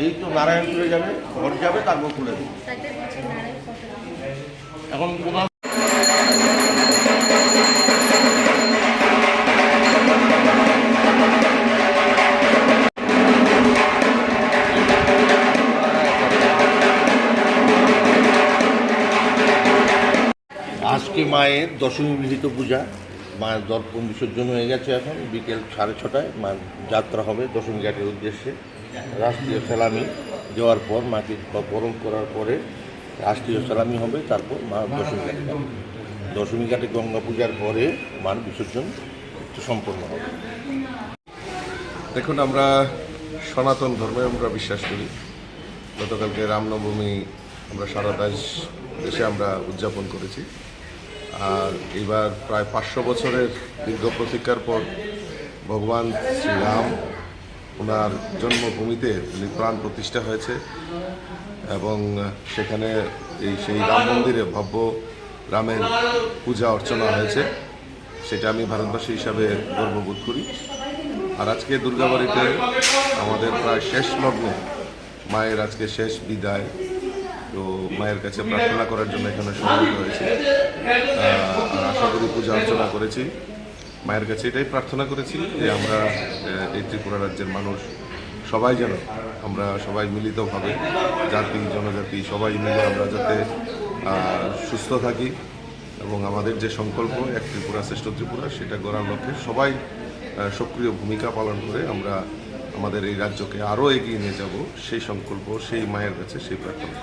এই তো নারায়ণপুরে যাবে, ঘর যাবে, তারপর খুলে দেবে। এখন আজকে মায়ের দশমী বিহিত পূজা। মায়ের দর্পণ বিসর্জন হয়ে গেছে এখন, বিকেল সাড়ে ছটায়। মায়ের যাত্রা হবে দশমী ঘাটের উদ্দেশ্যে। রাষ্ট্রীয় সালামি দেওয়ার পর মাকে বরণ করার পরে রাষ্ট্রীয় সালামি হবে, তারপর মা দশমী ঘাটে দশমী ঘাটে গঙ্গা পূজার পরে মান বিসর্জন সম্পন্ন হবে। দেখুন, আমরা সনাতন ধর্মে আমরা বিশ্বাস করি। গতকালকে রামনবমী আমরা সারা দেশ, দেশে আমরা উদযাপন করেছি। আর এবার প্রায় পাঁচশো বছরের দীর্ঘ প্রতীক্ষার পর ভগবান শ্রীরাম ওনার জন্মভূমিতে উনি প্রাণ প্রতিষ্ঠা হয়েছে এবং সেখানে এই সেই রাম মন্দিরে ভব্য রামের পূজা অর্চনা হয়েছে, সেটা আমি ভারতবাসী হিসাবে গর্ববোধ করি। আর আজকে দুর্গাবাড়িতে আমাদের প্রায় শেষ লগ্নে মায়ের আজকে শেষ বিদায়। তো মায়ের কাছে প্রার্থনা করার জন্য এখানে সমবেত হয়েছে। আশা করি পূজা অর্চনা করেছি। মায়ের কাছে এটাই প্রার্থনা করেছি যে আমরা এই ত্রিপুরা রাজ্যের মানুষ সবাই যেন আমরা সবাই মিলিতভাবে জাতি, জনজাতি, সবাই মিলে আমরা যাতে সুস্থ থাকি এবং আমাদের যে সংকল্প, এক ত্রিপুরা, শ্রেষ্ঠ ত্রিপুরা, সেটা গড়ার লক্ষ্যে সবাই সক্রিয় ভূমিকা পালন করে আমরা আমাদের এই রাজ্যকে আরও এগিয়ে নিয়ে যাব। সেই সংকল্প, সেই মায়ের কাছে সেই প্রার্থনা